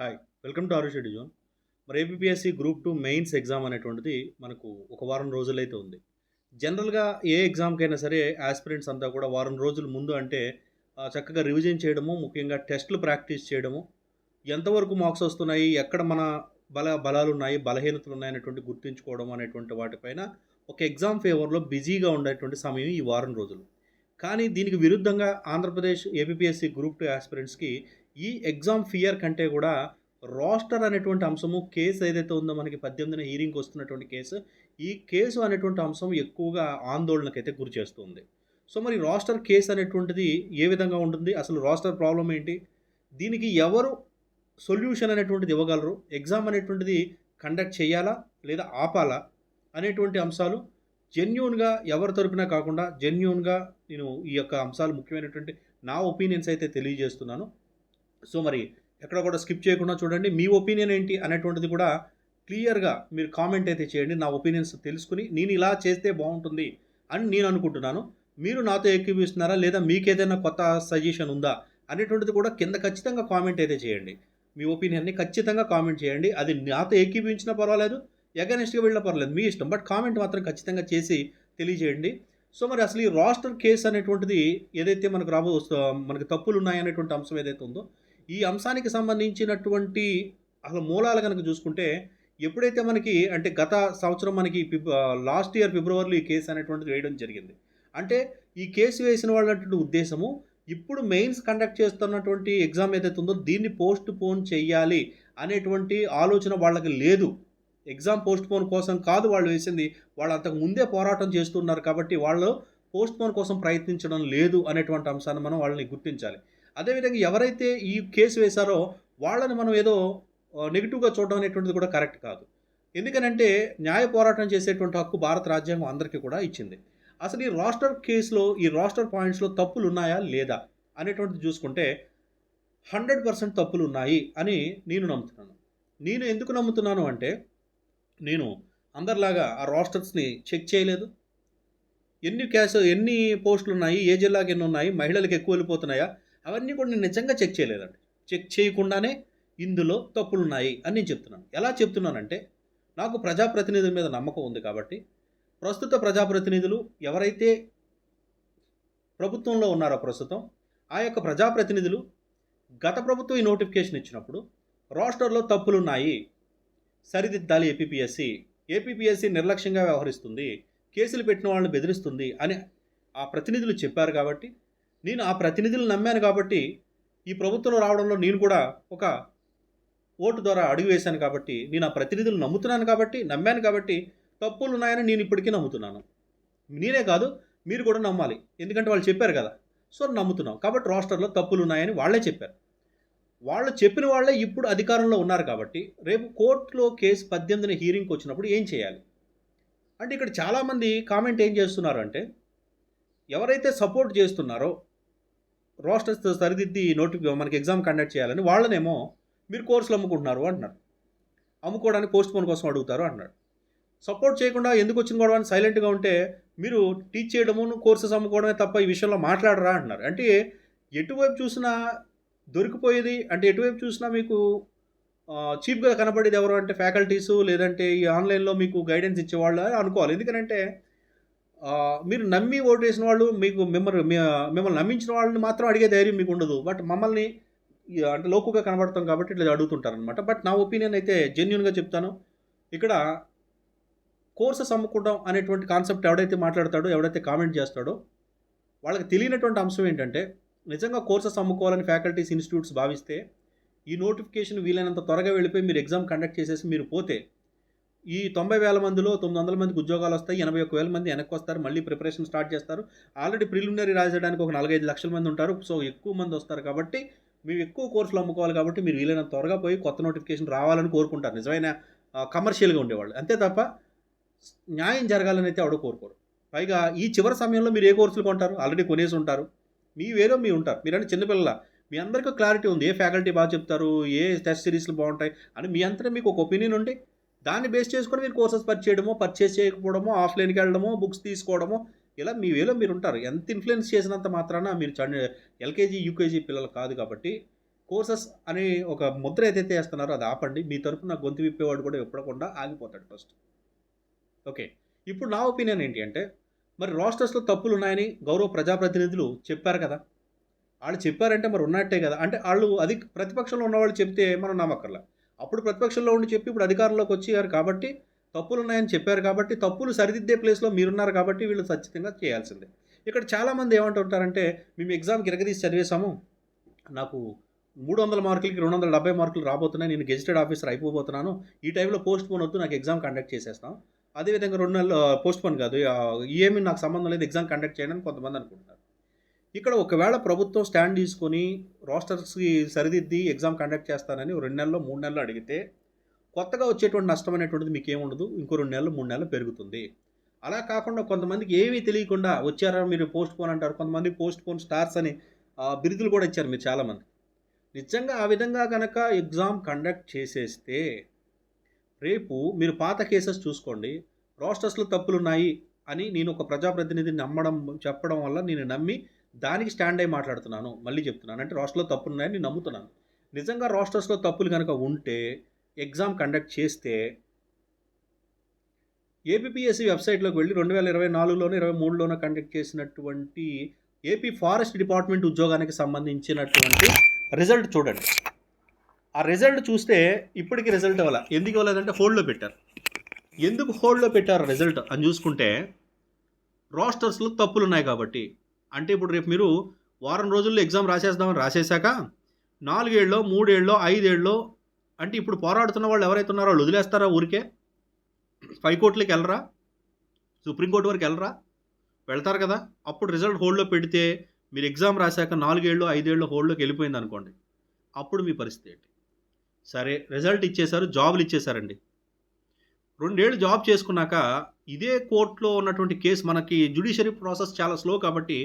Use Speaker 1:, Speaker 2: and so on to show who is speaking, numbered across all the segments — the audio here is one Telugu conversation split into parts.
Speaker 1: హాయ్ వెల్కమ్ టు ఆరుషెడ్డి జోన్ మరి APSC group two mains exam అనేటువంటిది మనకు ఒక వారం రోజులైతే ఉంది. జనరల్గా ఏ ఎగ్జామ్కైనా సరే ఆస్పిరెంట్స్ అంతా కూడా వారం రోజుల ముందు అంటే చక్కగా రివిజన్ చేయడము ముఖ్యంగా టెస్టులు ప్రాక్టీస్ చేయడము ఎంతవరకు మార్క్స్ వస్తున్నాయి ఎక్కడ మన బల బలాలు ఉన్నాయి బలహీనతలు ఉన్నాయనేటువంటి గుర్తుంచుకోవడం అనేటువంటి వాటిపైన ఒక ఎగ్జామ్ ఫేవర్లో బిజీగా ఉండేటువంటి సమయం ఈ వారం రోజులు. కానీ దీనికి విరుద్ధంగా ఆంధ్రప్రదేశ్ ఏపీఎస్సి గ్రూప్ టూ ఆస్పిరెంట్స్కి ఈ ఎగ్జామ్ ఫియర్ కంటే కూడా రోస్టర్ అనేటువంటి అంశము కేసు ఏదైతే ఉందో మనకి పద్దెనిమిదిన హీరింగ్కి వస్తున్నటువంటి కేసు ఈ కేసు అనేటువంటి అంశం ఎక్కువగా ఆందోళనకైతే గురి చేస్తుంది. సో మరి రాస్టర్ కేసు అనేటువంటిది ఏ విధంగా ఉంటుంది? అసలు రాస్టర్ ప్రాబ్లం ఏంటి? దీనికి ఎవరు సొల్యూషన్ అనేటువంటిది ఇవ్వగలరు? ఎగ్జామ్ అనేటువంటిది కండక్ట్ చేయాలా? లేదా ఆపాలా? అనేటువంటి అంశాలు జెన్యున్గా ఎవరి తరపున కాకుండా జెన్యున్గా నేను ఈ యొక్క అంశాలు ముఖ్యమైనటువంటి నా ఒపీనియన్స్ అయితే తెలియజేస్తున్నాను. సో మరి ఎక్కడ కూడా స్కిప్ చేయకుండా చూడండి. మీ ఒపీనియన్ ఏంటి అనేటువంటిది కూడా క్లియర్గా మీరు కామెంట్ అయితే చేయండి. నా ఒపీనియన్స్ తెలుసుకుని నేను ఇలా చేస్తే బాగుంటుంది అని నేను అనుకుంటున్నాను. మీరు నాతో ఏకీపిస్తున్నారా లేదా మీకేదైనా కొత్త సజెషన్ ఉందా అనేటువంటిది కూడా కింద ఖచ్చితంగా కామెంట్ అయితే చేయండి. మీ ఒపీనియన్ని ఖచ్చితంగా కామెంట్ చేయండి. అది నాతో ఏకీపించినా పర్వాలేదు ఎగనెస్ట్గా వెళ్ళినా పర్వాలేదు మీ ఇష్టం. బట్ కామెంట్ మాత్రం ఖచ్చితంగా చేసి తెలియజేయండి. సో మరి అసలు ఈ రాస్టర్ కేసు అనేటువంటిది ఏదైతే మనకు రాబో మనకి తప్పులు ఉన్నాయనేటువంటి అంశం ఏదైతే ఉందో ఈ అంశానికి సంబంధించినటువంటి అసలు మూలాలు కనుక చూసుకుంటే ఎప్పుడైతే మనకి అంటే గత సంవత్సరం మనకి లాస్ట్ ఇయర్ ఫిబ్రవరిలో ఈ కేసు అనేటువంటిది వేయడం జరిగింది. అంటే ఈ కేసు వేసిన వాళ్ళటువంటి ఉద్దేశము ఇప్పుడు మెయిన్స్ కండక్ట్ చేస్తున్నటువంటి ఎగ్జామ్ ఏదైతే ఉందో దీన్ని పోస్ట్ పోన్ చేయాలి అనేటువంటి ఆలోచన వాళ్ళకి లేదు. ఎగ్జామ్ పోస్ట్ పోన్ కోసం కాదు వాళ్ళు వేసింది వాళ్ళు అంతకు ముందే పోరాటం చేస్తున్నారు కాబట్టి వాళ్ళు పోస్ట్ పోన్ కోసం ప్రయత్నించడం లేదు అనేటువంటి అంశాన్ని మనం వాళ్ళని గుర్తించాలి. అదేవిధంగా ఎవరైతే ఈ కేసు వేశారో వాళ్ళని మనం ఏదో నెగిటివ్గా చూడడం అనేటువంటిది కూడా కరెక్ట్ కాదు. ఎందుకనంటే న్యాయ పోరాటం చేసేటువంటి హక్కు భారత రాజ్యాంగం అందరికీ కూడా ఇచ్చింది. అసలు ఈ రాస్టర్ కేసులో ఈ రాస్టర్ పాయింట్స్లో తప్పులు ఉన్నాయా లేదా అనేటువంటిది చూసుకుంటే హండ్రెడ్ పర్సెంట్ తప్పులు ఉన్నాయి అని నేను నమ్ముతున్నాను. నేను ఎందుకు నమ్ముతున్నాను అంటే నేను అందరిలాగా ఆ రాస్టర్స్ని చెక్ చేయలేదు. ఎన్ని క్యాస్ ఎన్ని పోస్టులు ఉన్నాయి ఏ జిల్లాకి ఎన్ని ఉన్నాయి మహిళలకు ఎక్కువ వెళ్ళిపోతున్నాయా అవన్నీ కూడా నేను నిజంగా చెక్ చేయలేదండి. చెక్ చేయకుండానే ఇందులో తప్పులు ఉన్నాయి అని నేను చెప్తున్నాను. ఎలా చెప్తున్నానంటే నాకు ప్రజాప్రతినిధుల మీద నమ్మకం ఉంది కాబట్టి ప్రస్తుత ప్రజాప్రతినిధులు ఎవరైతే ప్రభుత్వంలో ఉన్నారో ప్రస్తుతం ఆ యొక్క ప్రజాప్రతినిధులు గత ప్రభుత్వం ఈ నోటిఫికేషన్ ఇచ్చినప్పుడు రాస్టర్లో తప్పులున్నాయి సరిదిద్దాలి ఏపీపీఎస్సి ఏపీపీఎస్సి నిర్లక్ష్యంగా వ్యవహరిస్తుంది కేసులు పెట్టిన వాళ్ళని బెదిరిస్తుంది అని ఆ ప్రతినిధులు చెప్పారు కాబట్టి నేను ఆ ప్రతినిధులు నమ్మాను కాబట్టి ఈ ప్రభుత్వంలో రావడంలో నేను కూడా ఒక ఓటు ద్వారా అడుగు వేశాను కాబట్టి నేను ఆ ప్రతినిధులు నమ్ముతున్నాను కాబట్టి నమ్మాను కాబట్టి తప్పులు ఉన్నాయని నేను ఇప్పటికీ నమ్ముతున్నాను. నేనే కాదు మీరు కూడా నమ్మాలి. ఎందుకంటే వాళ్ళు చెప్పారు కదా సో నమ్ముతున్నాం. కాబట్టి రాష్ట్రంలో తప్పులు ఉన్నాయని వాళ్ళే చెప్పారు. వాళ్ళు చెప్పిన వాళ్ళే ఇప్పుడు అధికారంలో ఉన్నారు కాబట్టి రేపు కోర్టులో కేసు పద్దెనిమిదిన హీరింగ్కి వచ్చినప్పుడు ఏం చేయాలి? అంటే ఇక్కడ చాలామంది కామెంట్ ఏం చేస్తున్నారు అంటే ఎవరైతే సపోర్ట్ చేస్తున్నారో రోస్టర్స్ సరిదిద్ది నోటిఫి మనకి ఎగ్జామ్ కండక్ట్ చేయాలని వాళ్ళనేమో మీరు కోర్సులు అమ్ముకుంటున్నారు అంటున్నారు. అమ్ముకోవడానికి పోస్ట్ పోన్ కోసం అడుగుతారు అంటున్నాడు సపోర్ట్ చేయకుండా ఎందుకు వచ్చిన గొడవ అని సైలెంట్గా ఉంటే మీరు టీచ్ చేయడము కోర్సెస్ అమ్ముకోవడమే తప్ప ఈ విషయంలో మాట్లాడరా అంటున్నారు. అంటే ఎటువైపు చూసినా దొరికిపోయేది అంటే ఎటువైపు చూసినా మీకు చీప్గా కనపడేది ఎవరు అంటే ఫ్యాకల్టీసు లేదంటే ఈ ఆన్లైన్లో మీకు గైడెన్స్ ఇచ్చేవాళ్ళు అని అనుకోవాలి. ఎందుకంటే మీరు నమ్మి ఓటు వేసిన వాళ్ళు మీకు మిమ్మల్ని మిమ్మల్ని నమ్మించిన వాళ్ళని మాత్రం అడిగే ధైర్యం మీకు ఉండదు. బట్ మమ్మల్ని అంటే లోకుగా కనబడతాం కాబట్టి ఇట్లా అడుగుతుంటారనమాట బట్ నా ఒపీనియన్ అయితే జెన్యున్గా చెప్తాను. ఇక్కడ కోర్సెస్ అమ్ముకోవడం అనేటువంటి కాన్సెప్ట్ ఎవడైతే మాట్లాడతాడో ఎవడైతే కామెంట్ చేస్తాడో వాళ్ళకి తెలియనటువంటి అంశం ఏంటంటే నిజంగా కోర్సెస్ అమ్ముకోవాలని ఫ్యాకల్టీస్ ఇన్స్టిట్యూట్స్ భావిస్తే ఈ నోటిఫికేషన్ వీలైనంత త్వరగా వెళ్ళిపోయి మీరు ఎగ్జామ్ కండక్ట్ చేసేసి మీరు పోతే ఈ తొంభై వేల మందిలో తొమ్మిది వందల మందికి ఉద్యోగాలు వస్తాయి ఎనభై ఒక్క వేల మంది వెనక్కి వస్తారు మళ్ళీ ప్రిపరేషన్ స్టార్ట్ చేస్తారు. ఆల్రెడీ ప్రిలిమినరీ రాసేయడానికి ఒక నాలుగైదు లక్షల మంది ఉంటారు సో ఎక్కువ మంది వస్తారు కాబట్టి మేము ఎక్కువ కోర్సులు అమ్ముకోవాలి కాబట్టి మీరు వీలైనంత త్వరగా పోయి కొత్త నోటిఫికేషన్ రావాలని కోరుకుంటారు. నిజమైన కమర్షియల్గా ఉండేవాళ్ళు. అంతే తప్ప న్యాయం జరగాలని అయితే ఎవడో కోరుకోరు. పైగా ఈ చివరి సమయంలో మీరు ఏ కోర్సులు కొంటారు? ఆల్రెడీ కొనేసి ఉంటారు. మీ వేరే మీ ఉంటారు. మీరంటే చిన్నపిల్లల. మీ అందరికీ క్లారిటీ ఉంది. ఏ ఫ్యాకల్టీ బాగా చెప్తారు? ఏ టెస్ట్ సిరీస్లు బాగుంటాయి? అని మీ అంతా మీకు ఒక ఒపీనియన్ ఉండి దాన్ని బేస్ చేసుకొని మీరు కోర్సెస్ పర్చేస్ చేయడమో పర్చేస్ చేయకపోవడమో ఆఫ్లైన్కి వెళ్ళడమో బుక్స్ తీసుకోవడమో ఇలా మీ వేలో మీరు ఉంటారు. ఎంత ఇన్ఫ్లుయెన్స్ చేసినంత మాత్రాన మీరు ఎల్కేజీ యూకేజీ పిల్లలు కాదు కాబట్టి కోర్సెస్ అని ఒక ముద్ర ఏదైతే వేస్తున్నారో అది ఆపండి. మీ తరఫున గొంతు విప్పేవాడు కూడా ఇప్పకుండా ఆగిపోతాడు ఫస్ట్ ఓకే ఇప్పుడు నా ఒపీనియన్ ఏంటి అంటే మరి రోస్టర్స్లో తప్పులు ఉన్నాయని గౌరవ ప్రజాప్రతినిధులు చెప్పారు కదా. వాళ్ళు చెప్పారంటే మరి ఉన్నట్టే కదా. అంటే వాళ్ళు అది ప్రతిపక్షంలో ఉన్నవాళ్ళు చెప్తే మనం నమ్మక్కర్లా. అప్పుడు ప్రతిపక్షంలో ఉండి చెప్పి ఇప్పుడు అధికారంలోకి వచ్చారు కాబట్టి తప్పులు ఉన్నాయని చెప్పారు కాబట్టి తప్పులు సరిదిద్దే ప్లేస్లో మీరున్నారు కాబట్టి వీళ్ళు ఖచ్చితంగా చేయాల్సిందే. ఇక్కడ చాలామంది ఏమంటుంటారంటే మేము ఎగ్జామ్కి ఇరగదీసి చదివేశాము. నాకు మూడు వందల మార్కులకి రెండు వందల డెబ్బై మార్కులు రాబోతున్నాయి. నేను గెజిటెడ్ ఆఫీసర్ అయిపోతున్నాను ఈ టైంలో పోస్ట్ పోన్ వద్దు. నాకు ఎగ్జామ్ కండక్ట్ చేసేస్తాం. అదేవిధంగా రెండు నెలలు పోస్ట్ పోన్ కాదు. ఏమీ నాకు సంబంధం లేదు. ఎగ్జామ్ కండక్ట్ చేయడానికి కొంతమంది అనుకుంటున్నారు. ఇక్కడ ఒకవేళ ప్రభుత్వం స్టాండ్ తీసుకొని రోస్టర్స్కి సరిదిద్ది ఎగ్జామ్ కండక్ట్ చేస్తానని రెండు నెలల్లో మూడు నెలలు అడిగితే కొత్తగా వచ్చేటువంటి నష్టం అనేటువంటిది మీకు ఏముండదు ఇంకో రెండు నెలలు మూడు నెలలు పెరుగుతుంది. అలా కాకుండా కొంతమందికి ఏమీ తెలియకుండా వచ్చారా మీరు పోస్ట్ పోన్ అంటారు కొంతమంది పోస్ట్ పోన్ స్టార్స్ అని బిరుదులు కూడా ఇచ్చారు మీరు చాలామంది. నిజంగా ఆ విధంగా కనుక ఎగ్జామ్ కండక్ట్ చేసేస్తే రేపు మీరు పాత కేసెస్ చూసుకోండి రోస్టర్స్లో తప్పులున్నాయి అని నేను ఒక ప్రజాప్రతినిధిని నమ్మడం చెప్పడం వల్ల నేను నమ్మి దానికి స్టాండ్ అయి మాట్లాడుతున్నాను మళ్ళీ చెప్తున్నాను. అంటే రాష్ట్రంలో తప్పులు ఉన్నాయని నేను నమ్ముతున్నాను. నిజంగా రాష్ట్రస్లో తప్పులు కనుక ఉంటే ఎగ్జామ్ కండక్ట్ చేస్తే ఏపీఎస్సి వెబ్సైట్లోకి వెళ్ళి రెండు వేల ఇరవై నాలుగులోనే ఇరవై మూడులోనో కండక్ట్ చేసినటువంటి ఏపీ ఫారెస్ట్ డిపార్ట్మెంట్ ఉద్యోగానికి సంబంధించినటువంటి రిజల్ట్ చూడండి. ఆ రిజల్ట్ చూస్తే ఇప్పటికి రిజల్ట్ ఇవ్వాల. ఎందుకు ఇవ్వలేదంటే హోల్డ్లో పెట్టారు. ఎందుకు హోల్డ్లో పెట్టారు రిజల్ట్ అని చూసుకుంటే రాస్టర్స్లో తప్పులు ఉన్నాయి కాబట్టి. అంటే ఇప్పుడు రేపు మీరు వారం రోజుల్లో ఎగ్జామ్ రాసేద్దామని రాసేశాక నాలుగేళ్ళలో మూడేళ్ళలో ఐదేళ్ళలో అంటే ఇప్పుడు పోరాడుతున్న వాళ్ళు ఎవరైతే ఉన్నారో వాళ్ళు వదిలేస్తారా ఊరికే? హైకోర్టులోకి వెళ్ళరా? సుప్రీంకోర్టు వరకు వెళ్ళరా? వెళ్తారు కదా? అప్పుడు రిజల్ట్ హోల్డ్లో పెడితే మీరు ఎగ్జామ్ రాశాక నాలుగేళ్ళు ఐదేళ్ళు హోల్డ్లోకి వెళ్ళిపోయింది అనుకోండి. అప్పుడు మీ పరిస్థితి ఏంటి? సరే రిజల్ట్ ఇచ్చేశారు జాబులు ఇచ్చేశారండి. రెండేళ్ళు జాబ్ చేసుకున్నాక ఇదే కోర్టులో ఉన్నటువంటి కేసు మనకి జ్యుడిషియరీ ప్రాసెస్ చాలా స్లో కాబట్టి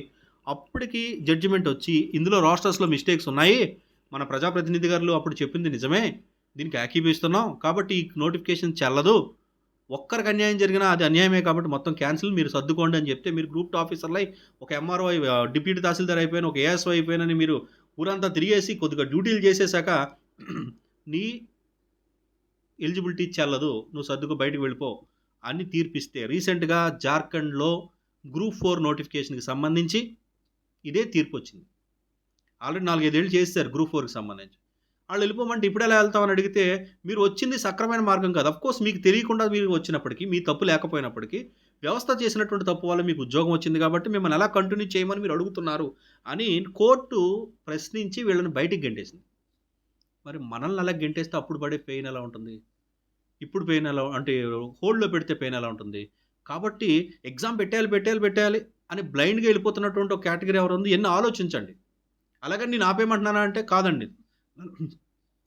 Speaker 1: అప్పటికి జడ్జిమెంట్ వచ్చి ఇందులో రాస్టర్స్లో మిస్టేక్స్ ఉన్నాయి. మన ప్రజాప్రతినిధి గారు అప్పుడు చెప్పింది నిజమే. దీనికి యాకీపిస్తున్నాం కాబట్టి ఈ నోటిఫికేషన్ చెల్లదు. ఒక్కరికి అన్యాయం జరిగినా అది అన్యాయమే కాబట్టి మొత్తం క్యాన్సిల్ మీరు సర్దుకోండి అని చెప్తే మీరు గ్రూప్ ఆఫీసర్లై ఒక ఎంఆర్ఓ డిప్యూటీ తహసీల్దార్ అయిపోయిన ఒక ఏఎస్ఓ అయిపోయినని మీరు ఊరంతా తిరిగేసి కొద్దిగా డ్యూటీలు చేసేసాక నీ ఎలిజిబిలిటీ చెల్లదు. నువ్వు సర్దుకు బయటకు వెళ్ళిపో. అని తీర్పిస్తే రీసెంట్గా జార్ఖండ్లో గ్రూప్ ఫోర్ నోటిఫికేషన్కి సంబంధించి ఇదే తీర్పు వచ్చింది ఆల్రెడీ నాలుగైదేళ్ళు చేశారు గ్రూప్ ఫోర్కి సంబంధించి. వాళ్ళు వెళ్ళిపోమంటే ఇప్పుడు ఎలా వెళ్తామని అడిగితే మీరు వచ్చింది సక్రమైన మార్గం కాదు. అఫ్కోర్స్ మీకు తెలియకుండా మీరు వచ్చినప్పటికీ మీ తప్పు లేకపోయినప్పటికీ వ్యవస్థ చేసినటువంటి తప్పు వల్ల మీకు ఉద్యోగం వచ్చింది కాబట్టి మిమ్మల్ని ఎలా కంటిన్యూ చేయమని మీరు అడుగుతున్నారు అని కోర్టు ప్రశ్నించి వీళ్ళని బయటికి గెంటేసింది. మరి మనల్ని అలా గెంటేస్తే అప్పుడు పడే పెయిన్ ఎలా ఉంటుంది? ఇప్పుడు పెయిన్ ఎలా అంటే హోల్డ్లో పెడితే పెయిన్ ఎలా ఉంటుంది? కాబట్టి ఎగ్జామ్ పెట్టేయాలి పెట్టేయాలి పెట్టేయాలి అని బ్లైండ్గా వెళ్ళిపోతున్నటువంటి ఒక కేటగిరీ ఎవరు ఉంది? ఎన్ని ఆలోచించండి. అలాగని నేను ఆపేయమంటున్నానా అంటే కాదండి.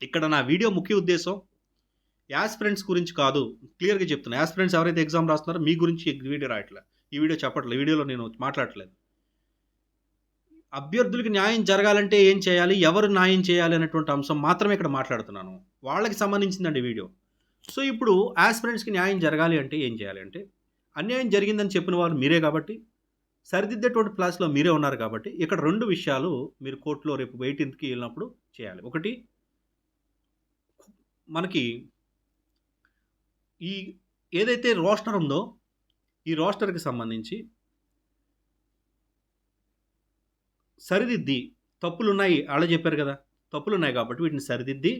Speaker 1: ఇక్కడ నా వీడియో ముఖ్య ఉద్దేశం యాస్పిరెంట్స్ గురించి కాదు. క్లియర్గా చెప్తున్నా. యాస్పిరెంట్స్ ఎవరైతే ఎగ్జామ్ రాస్తున్నారో మీ గురించి వీడియో రాయట్లే. ఈ వీడియో చెప్పట్లేదు ఈ వీడియోలో నేను మాట్లాడట్లేదు. అభ్యర్థులకి న్యాయం జరగాలంటే ఏం చేయాలి? ఎవరు న్యాయం చేయాలి అనేటువంటి అంశం మాత్రమే ఇక్కడ మాట్లాడుతున్నాను. వాళ్ళకి సంబంధించిందండి వీడియో సో ఇప్పుడు ఆస్పిరెంట్స్కి న్యాయం జరగాలి అంటే ఏం చేయాలి అంటే అన్యాయం జరిగిందని చెప్పిన వారు మీరే కాబట్టి సరిదిద్దేటువంటి ప్లాస్లో మీరే ఉన్నారు కాబట్టి ఇక్కడ రెండు విషయాలు మీరు కోర్టులో రేపు ఎయిటీన్త్కి వెళ్ళినప్పుడు చేయాలి. ఒకటి మనకి ఈ ఏదైతే రోస్టర్ ఉందో ఈ రోస్టర్కి సంబంధించి సరిదిద్ది తప్పులు ఉన్నాయి అలా చెప్పారు కదా తప్పులు ఉన్నాయి కాబట్టి వీటిని సరిదిద్ది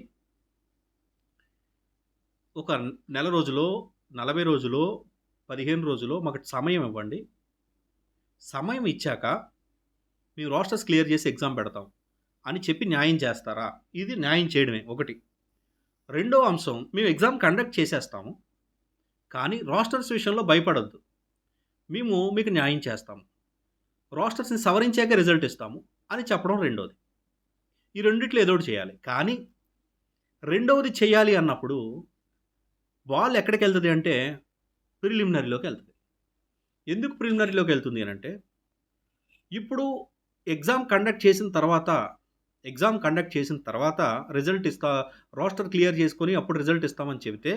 Speaker 1: ఒక నెల రోజులో నలభై రోజులో పదిహేను రోజులో మాకు సమయం ఇవ్వండి. సమయం ఇచ్చాక మేము రోస్టర్స్ క్లియర్ చేసి ఎగ్జామ్ పెడతాం. అని చెప్పి న్యాయం చేస్తారా? ఇది న్యాయం చేయడమే ఒకటి. రెండో అంశం మేము ఎగ్జామ్ కండక్ట్ చేసేస్తాము కానీ రోస్టర్స్ విషయంలో భయపడద్దు. మేము మీకు న్యాయం చేస్తాము. రోస్టర్స్ని సవరించాక రిజల్ట్ ఇస్తాము అని చెప్పడం రెండోది. ఈ రెండిట్లో ఏదో ఒకటి చేయాలి. కానీ రెండవది చేయాలి అన్నప్పుడు బాల్ ఎక్కడికి వెళ్తుంది అంటే ప్రిలిమినరీలోకి వెళ్తుంది. ఎందుకు ప్రిలిమినరీలోకి వెళ్తుంది అని అంటే ఇప్పుడు ఎగ్జామ్ కండక్ట్ చేసిన తర్వాత ఎగ్జామ్ కండక్ట్ చేసిన తర్వాత రిజల్ట్ ఇస్తా రోస్టర్ క్లియర్ చేసుకొని అప్పుడు రిజల్ట్ ఇస్తామని చెబితే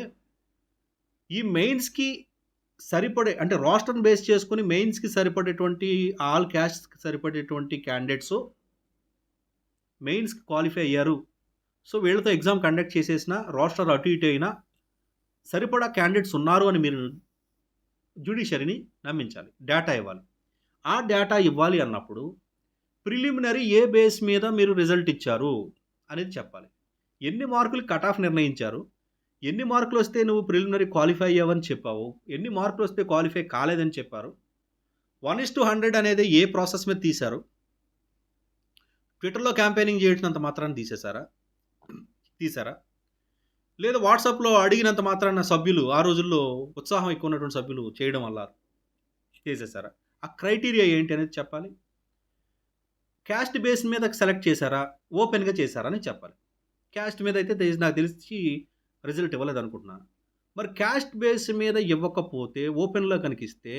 Speaker 1: ఈ మెయిన్స్కి సరిపడే అంటే రోస్టర్ని బేస్ చేసుకుని మెయిన్స్కి సరిపడేటువంటి ఆల్ క్యాస్ట్కి సరిపడేటువంటి క్యాండిడేట్స్ మెయిన్స్కి క్వాలిఫై అయ్యారు. సో వీళ్ళతో ఎగ్జామ్ కండక్ట్ చేసేసిన రోస్టర్ అటు ఇటు అయినా సరిపడా క్యాండిడేట్స్ ఉన్నారు అని మీరు జ్యుడిషియరీని నమ్మించాలి. డేటా ఇవ్వాలి. ఆ డేటా ఇవ్వాలి అన్నప్పుడు ప్రిలిమినరీ ఏ బేస్ మీద మీరు రిజల్ట్ ఇచ్చారు అనేది చెప్పాలి. ఎన్ని మార్కులు కట్ ఆఫ్ నిర్ణయించారు? ఎన్ని మార్కులు వస్తే నువ్వు ప్రిలిమినరీ క్వాలిఫై అయ్యావని చెప్పావు? ఎన్ని మార్కులు వస్తే క్వాలిఫై కాలేదని చెప్పారు? వన్ ఇస్ టు హండ్రెడ్ అనేది ఏ ప్రాసెస్ మీద తీశారు? ట్విట్టర్లో క్యాంపెయినింగ్ చేసినంత మాత్రాన్ని తీసేశారా? తీసారా లేదా వాట్సాప్లో అడిగినంత మాత్రాన సభ్యులు ఆ రోజుల్లో ఉత్సాహం ఎక్కువ ఉన్నటువంటి సభ్యులు చేయడం వల్ల చేసేసారా? ఆ క్రైటీరియా ఏంటి అనేది చెప్పాలి. క్యాస్ట్ బేస్ మీద సెలెక్ట్ చేశారా? ఓపెన్గా చేశారా అని చెప్పాలి. క్యాస్ట్ మీద అయితే నాకు తెలిసి రిజల్ట్ ఇవ్వలేదు అనుకుంటున్నాను. మరి క్యాస్ట్ బేస్ మీద ఇవ్వకపోతే ఓపెన్లో కనిపిస్తే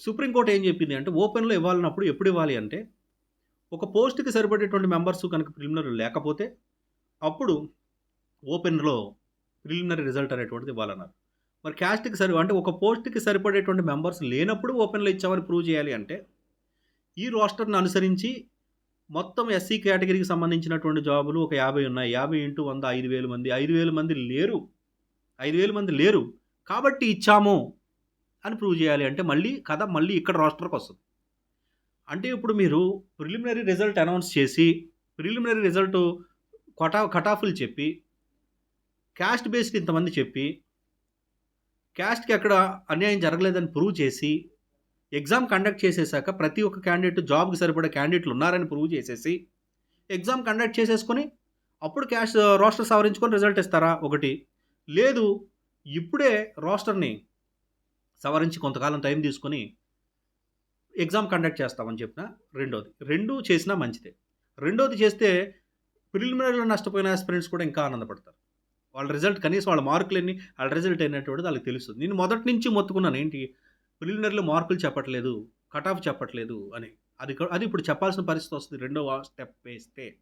Speaker 1: సుప్రీంకోర్టు ఏం చెప్పింది అంటే ఓపెన్లో ఇవ్వాలన్నప్పుడు ఎప్పుడు ఇవ్వాలి అంటే ఒక పోస్ట్కి సరిపడేటువంటి మెంబర్స్ కనుక ప్రిలిమినరీ లేకపోతే అప్పుడు ఓపెన్లో ప్రిలిమినరీ రిజల్ట్ అనేటువంటిది ఇవ్వాలన్నారు. మరి క్యాస్ట్కి సరి అంటే ఒక పోస్ట్కి సరిపడేటువంటి మెంబర్స్ లేనప్పుడు ఓపెన్లో ఇచ్చామని ప్రూవ్ చేయాలి అంటే ఈ రోస్టర్ని అనుసరించి మొత్తం ఎస్సీ కేటగిరీకి సంబంధించినటువంటి జాబులు ఒక యాభై ఉన్నాయి. యాభై ఇంటూ వంద ఐదు వేల మంది. ఐదు వేల మంది లేరు. ఐదు వేల మంది లేరు. కాబట్టి ఇచ్చాము అని ప్రూవ్ చేయాలి అంటే మళ్ళీ కథ మళ్ళీ ఇక్కడ రోస్టర్కి వస్తుంది. అంటే ఇప్పుడు మీరు ప్రిలిమినరీ రిజల్ట్ అనౌన్స్ చేసి ప్రిలిమినరీ రిజల్ట్ కటా కటాఫులు చెప్పి క్యాస్ట్ బేస్డ్ ఇంతమంది చెప్పి క్యాస్ట్కి ఎక్కడ అన్యాయం జరగలేదని ప్రూవ్ చేసి ఎగ్జామ్ కండక్ట్ చేసేసాక ప్రతి ఒక్క క్యాండిడేట్ జాబ్కి సరిపడే క్యాండిడేట్లు ఉన్నారని ప్రూవ్ చేసేసి ఎగ్జామ్ కండక్ట్ చేసేసుకొని అప్పుడు క్యాష్ రోస్టర్ సవరించుకొని రిజల్ట్ ఇస్తారా? ఒకటి. లేదు ఇప్పుడే రోస్టర్ని సవరించి కొంతకాలం టైం తీసుకొని ఎగ్జామ్ కండక్ట్ చేస్తామని చెప్పిన రెండోది. రెండు చేసినా మంచిదే. రెండోది చేస్తే ప్రిలిమినరీలో నష్టపోయిన ఆస్పిరెంట్స్ కూడా ఇంకా ఆనందపడతారు. వాళ్ళ రిజల్ట్ కనీసం వాళ్ళ మార్కులు ఎన్ని వాళ్ళ రిజల్ట్ అయినటువంటి వాళ్ళకి తెలుస్తుంది. నేను మొదటి నుంచి మొత్తుకున్నాను ఏంటి? ప్రిలిమినరీలో మార్కులు చెప్పట్లేదు కట్ ఆఫ్ చెప్పట్లేదు అని. అది అది ఇప్పుడు చెప్పాల్సిన పరిస్థితి వస్తుంది. రెండో స్టెప్ వేస్తే.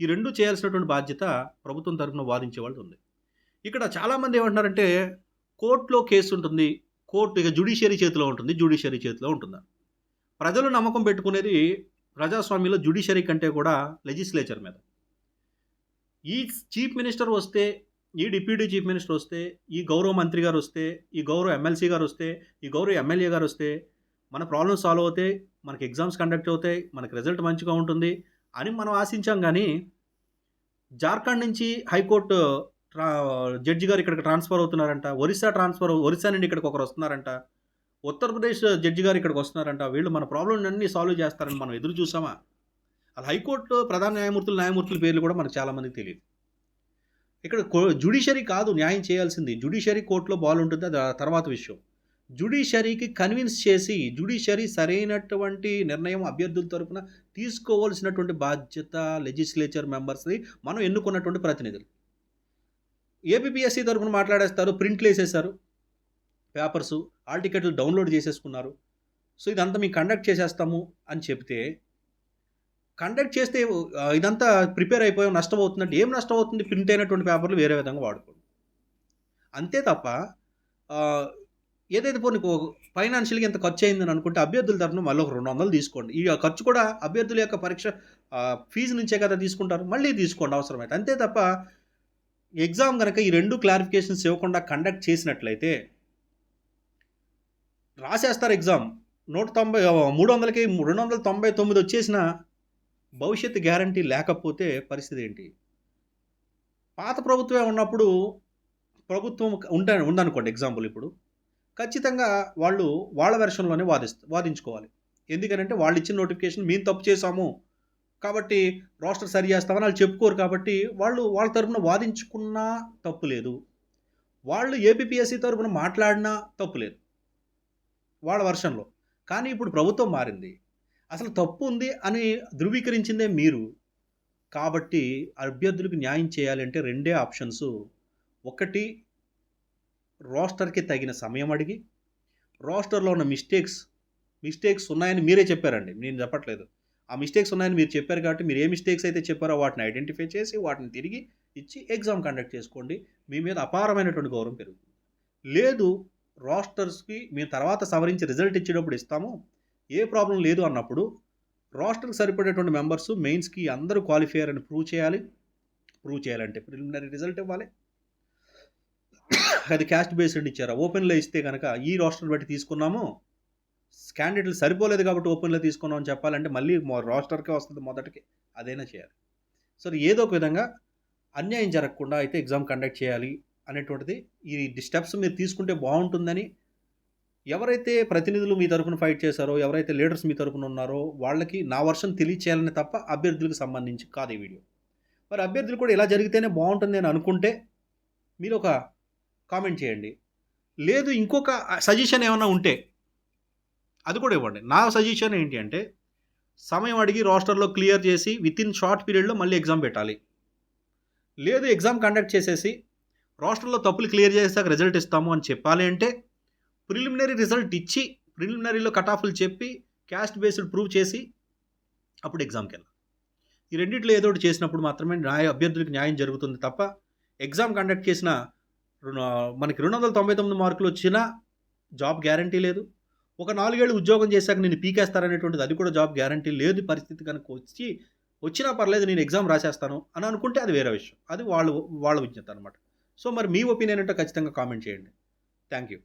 Speaker 1: ఈ రెండు చేయాల్సినటువంటి బాధ్యత ప్రభుత్వం తరఫున వాదించే వాళ్ళు ఉంది. ఇక్కడ చాలామంది ఏమంటున్నారంటే కోర్టులో కేసు ఉంటుంది కోర్టు ఇక జుడిషియరీ చేతిలో ఉంటుంది జుడిషియరీ చేతిలో ఉంటుందా? ప్రజలు నమ్మకం పెట్టుకునేది ప్రజాస్వామ్యంలో జుడిషియరీ కంటే కూడా లెజిస్లేచర్ మీద. ఈ చీఫ్ మినిస్టర్ వస్తే ఈ డిప్యూటీ చీఫ్ మినిస్టర్ వస్తే ఈ గౌరవ మంత్రి గారు వస్తే ఈ గౌరవ ఎమ్మెల్సీ గారు వస్తే ఈ గౌరవ ఎమ్మెల్యే గారు వస్తే మన ప్రాబ్లమ్స్ సాల్వ్ అవుతాయి మనకి ఎగ్జామ్స్ కండక్ట్ అవుతాయి మనకి రిజల్ట్ మంచిగా ఉంటుంది అని మనం ఆశించాం కానీ జార్ఖండ్ నుంచి హైకోర్టు ట్రా జడ్జి గారు ఇక్కడికి ట్రాన్స్ఫర్ అవుతున్నారంట ఒరిస్సా ట్రాన్స్ఫర్ ఒరిస్సా నుండి ఇక్కడికి ఒకరు వస్తున్నారంట ఉత్తరప్రదేశ్ జడ్జి గారు ఇక్కడికి వస్తున్నారంట వీళ్ళు మన ప్రాబ్లం అన్నీ సాల్వ్ చేస్తారని మనం ఎదురు చూసామా? అలా హైకోర్టు ప్రధాన న్యాయమూర్తులు న్యాయమూర్తుల పేర్లు కూడా మనకు చాలామందికి తెలియదు. ఇక్కడ జుడిషరీ కాదు న్యాయం చేయాల్సింది. జుడిషరీ కోర్టులో బాల్ ఉంటుంది అది తర్వాత విషయం. జుడిషరీకి కన్విన్స్ చేసి జుడిషరీ సరైనటువంటి నిర్ణయం అభ్యర్థుల తరపున తీసుకోవాల్సినటువంటి బాధ్యత లెజిస్లేచర్ మెంబర్స్ని మనం ఎన్నుకున్నటువంటి ప్రతినిధులు. ఏపీఎస్సీ తరపున మాట్లాడేస్తారు ప్రింట్లు వేసేసారు పేపర్సు ఆల్ టికెట్లు డౌన్లోడ్ చేసేసుకున్నారు. సో ఇదంతా మేము కండక్ట్ చేసేస్తాము అని చెప్తే కండక్ట్ చేస్తే ఇదంతా ప్రిపేర్ అయిపోయాం నష్టం అవుతుందంటే ఏం నష్టం అవుతుంది ప్రింట్ అయినటువంటి పేపర్లు వేరే విధంగా వాడుకోండి. అంతే తప్ప ఏదైతే పోనీ ఫైనాన్షియల్గా ఎంత ఖర్చు అయిందని అనుకుంటే అభ్యర్థుల తరఫున మళ్ళీ ఒక రెండు వందలు తీసుకోండి. ఈ ఖర్చు కూడా అభ్యర్థుల యొక్క పరీక్ష ఫీజు నుంచే కదా తీసుకుంటారు. మళ్ళీ తీసుకోండి అవసరమైతే. అంతే తప్ప ఎగ్జామ్ కనుక ఈ రెండు క్లారిఫికేషన్స్ ఇవ్వకుండా కండక్ట్ చేసినట్లయితే రాసేస్తారు ఎగ్జామ్. నూట తొంభై మూడు వందలకి రెండు వందల తొంభై తొమ్మిది వచ్చేసిన భవిష్యత్తు గ్యారంటీ లేకపోతే పరిస్థితి ఏంటి? పాత ప్రభుత్వమే ఉన్నప్పుడు ప్రభుత్వం ఉంట ఉందనుకోండి ఎగ్జాంపుల్ ఇప్పుడు. ఖచ్చితంగా వాళ్ళు వాళ్ళ వెర్షన్లోనే వాదిస్తూ వాదించుకోవాలి. ఎందుకనంటే వాళ్ళు ఇచ్చిన నోటిఫికేషన్ మేము తప్పు చేశాము కాబట్టి రోస్టర్ సరి చేస్తామని వాళ్ళు చెప్పుకోరు కాబట్టి వాళ్ళు వాళ్ళ తరపున వాదించుకున్నా తప్పు లేదు. వాళ్ళు ఏపీఎస్సి తరపున మాట్లాడినా తప్పు లేదు. వాళ్ళ వర్షన్లో. కానీ ఇప్పుడు ప్రభుత్వం మారింది. అసలు తప్పు ఉంది అని ధృవీకరించిందే మీరు. కాబట్టి అభ్యర్థులకు న్యాయం చేయాలంటే రెండే ఆప్షన్స్. ఒకటి రోస్టర్కి తగిన సమయం అడిగి రోస్టర్లో ఉన్న మిస్టేక్స్ మిస్టేక్స్ ఉన్నాయని మీరే చెప్పారండి. నేను చెప్పట్లేదు. ఆ మిస్టేక్స్ ఉన్నాయని మీరు చెప్పారు కాబట్టి మీరు ఏ మిస్టేక్స్ అయితే చెప్పారో వాటిని ఐడెంటిఫై చేసి వాటిని తిరిగి ఇచ్చి ఎగ్జామ్ కండక్ట్ చేసుకోండి. మీ మీద అపారమైనటువంటి గౌరవం పెరుగుతుంది. లేదు రోస్టర్స్కి మేము తర్వాత సవరించి రిజల్ట్ ఇచ్చేటప్పుడు ఇస్తాము. ఏ ప్రాబ్లం లేదు అన్నప్పుడు రాష్ట్రకు సరిపడేటువంటి మెంబర్స్ మెయిన్స్కి అందరూ క్వాలిఫైయర్ అని ప్రూవ్ చేయాలి. ప్రూవ్ చేయాలంటే ప్రిలిమినరీ రిజల్ట్ ఇవ్వాలి. అది క్యాస్ట్ బేస్డ్ ఇచ్చారా. ఓపెన్లో ఇస్తే కనుక ఈ రాష్ట్రం బట్టి తీసుకున్నాము. క్యాండిడేట్లు సరిపోలేదు కాబట్టి ఓపెన్లో తీసుకున్నాం అని చెప్పాలంటే మళ్ళీ రాస్టర్కే వస్తుంది మొదటికి. అదైనా చేయాలి. సో ఏదో ఒక విధంగా అన్యాయం జరగకుండా అయితే ఎగ్జామ్ కండక్ట్ చేయాలి అనేటువంటిది ఈ స్టెప్స్ మీరు తీసుకుంటే బాగుంటుందని ఎవరైతే ప్రతినిధులు మీ తరఫున ఫైట్ చేశారో ఎవరైతే లీడర్స్ మీ తరపున ఉన్నారో వాళ్ళకి నా వర్షం తెలియచేయాలని తప్ప అభ్యర్థులకు సంబంధించి కాదు ఈ వీడియో. మరి అభ్యర్థులు కూడా ఇలా జరిగితేనే బాగుంటుంది అని అనుకుంటే మీరు ఒక కామెంట్ చేయండి. లేదు ఇంకొక సజెషన్ ఏమైనా ఉంటే అది కూడా ఇవ్వండి. నా సజెషన్ ఏంటి అంటే సమయం అడిగి రోస్టర్లో క్లియర్ చేసి విత్ ఇన్ షార్ట్ పీరియడ్లో మళ్ళీ ఎగ్జామ్ పెట్టాలి. లేదు ఎగ్జామ్ కండక్ట్ చేసేసి రోస్టర్లో తప్పులు క్లియర్ చేసాక రిజల్ట్ ఇస్తాము అని చెప్పాలి అంటే ప్రిలిమినరీ రిజల్ట్ ఇచ్చి ప్రిలిమినరీలో కట్ ఆఫ్లు చెప్పి క్యాస్ట్ బేస్డ్ ప్రూవ్ చేసి అప్పుడు ఎగ్జామ్కి వెళ్ళాలి ఈ రెండిట్లో ఏదో ఒకటి చేసినప్పుడు మాత్రమే న్యాయ అభ్యర్థులకు న్యాయం జరుగుతుంది తప్ప ఎగ్జామ్ కండక్ట్ చేసిన మనకి రెండు వందల తొంభై తొమ్మిది మార్కులు వచ్చినా జాబ్ గ్యారంటీ లేదు. ఒక నాలుగేళ్ళు ఉద్యోగం చేశాక నేను పీకేస్తారనేటువంటిది అది కూడా జాబ్ గ్యారంటీ లేదు పరిస్థితి కనుక వచ్చి వచ్చినా పర్లేదు నేను ఎగ్జామ్ రాసేస్తాను అని అనుకుంటే అది వేరే విషయం. అది వాళ్ళు వాళ్ళ విజ్ఞత అనమాట సో మరి మీ ఒపీనియన్ అంటే ఖచ్చితంగా కామెంట్ చేయండి. Thank you